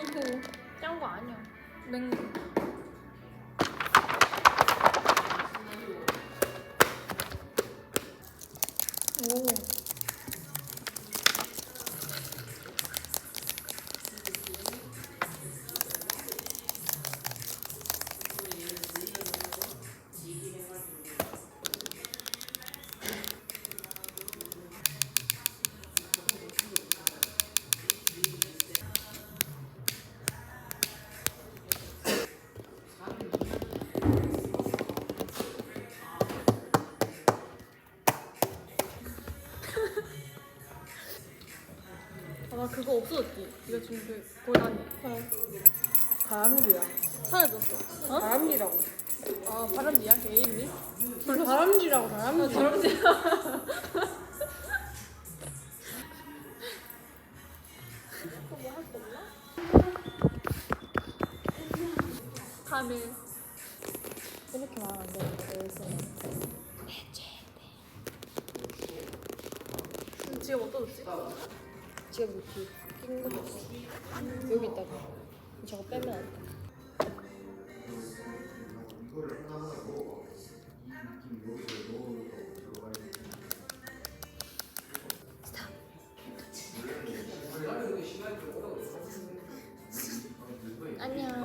구 짱구 아니야 맹구 오 아, 나 그거 없어졌지. 이거 지금 그 고라니. 바람쥐야. 사라졌어. 어? 바람쥐라고. 아 바람쥐야? 걔 이름이? 바람쥐라고 바람쥐. 바람쥐. 뭐할거 없나? 카멜. 이렇게 말하면 안되 지금 어떠지? 지금 이렇게 낀 거였어. 여기 있다가 저거 빼면 안 돼. 안녕.